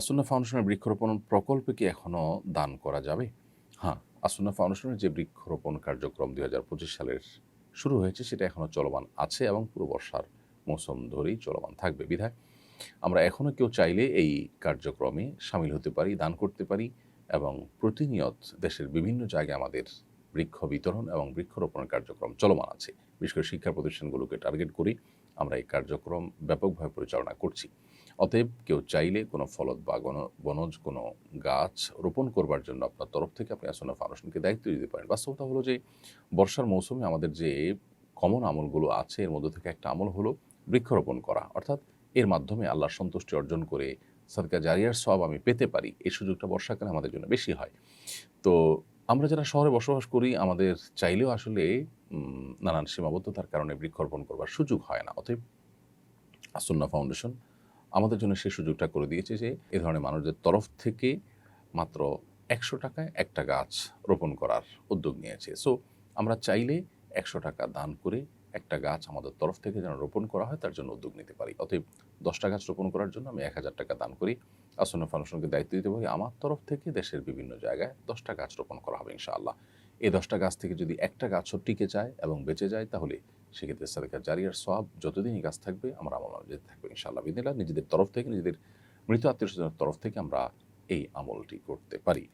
আসুন্না ফাউন্ডেশনের বৃক্ষরোপণ প্রকল্পে কি এখনও দান করা যাবে? হ্যাঁ আসুন্না ফাউন্ডেশনের যে বৃক্ষরোপণ কার্যক্রম দুই হাজার পঁচিশ সালের শুরু হয়েছে, সেটা এখনও চলমান আছে এবং পুরো বর্ষার মৌসুম ধরেই চলমান থাকবে। বিধায় আমরা এখনও কেউ চাইলে এই কার্যক্রমে সামিল হতে পারি, দান করতে পারি এবং প্রতিনিয়ত দেশের বিভিন্ন জায়গায় আমাদের বৃক্ষ বিতরণ এবং বৃক্ষরোপণের কার্যক্রম চলমান আছে। বিশেষ করে শিক্ষা প্রতিষ্ঠানগুলোকে টার্গেট করি আমরা এই কার্যক্রম ব্যাপকভাবে পরিচালনা করছি। অতএব কেউ চাইলে কোনো ফলদ বা বনজ কোনো গাছ রোপণ করবার জন্য আপনার তরফ থেকে আপনি আসন্ন ফাউন্ডেশনকে দায়িত্ব দিতে পারেন। বাস্তবতা হলো যে বর্ষার মৌসুমে আমাদের যে কমন আমলগুলো আছে, এর মধ্যে থেকে একটা আমল হলো বৃক্ষরোপণ করা। অর্থাৎ এর মাধ্যমে আল্লাহর সন্তুষ্টি অর্জন করে সদকা জারিয়ার সব আমি পেতে পারি। এই সুযোগটা বর্ষাকালে আমাদের জন্য বেশি হয়। তো আমরা যারা শহরে বসবাস করি, আমাদের চাইলেও আসলে নানান সীমাবদ্ধতার কারণে বৃক্ষরোপণ করবার সুযোগ হয় না। অতএব আসন্না ফাউন্ডেশন আমাদের জন্য সেই সুযোগটা করে দিয়েছে যে, এ ধরনের মানুষদের তরফ থেকে মাত্র একশো টাকায় একটা গাছ রোপণ করার উদ্যোগ নিয়েছে। সো আমরা চাইলে একশো টাকা দান করে একটা গাছ আমাদের তরফ থেকে যেন রোপণ করা হয়, তার জন্য উদ্যোগ নিতে পারি। অতএব দশটা গাছ রোপণ করার জন্য আমি এক হাজার টাকা দান করি। আসন্ন ফাউন্ডেশনকে দায়িত্ব দিতে পারি আমার তরফ থেকে দেশের বিভিন্ন জায়গায় দশটা গাছ রোপণ করা হবে ইনশাআল্লাহ। এই দশটা গাছ থেকে যদি একটা গাছও টিকে যায় এবং বেঁচে যায়, তাহলে সেক্ষেত্রে সাদেকা জারিয়ার সব যতদিন এই গাছ থাকবে, আমরা আমল যেতে থাকবে ইনশাআল্লাহ। বিদিনা নিজেদের তরফ থেকে, নিজেদের মৃত আত্মীয় স্বজনের তরফ থেকে আমরা এই আমলটি করতে পারি।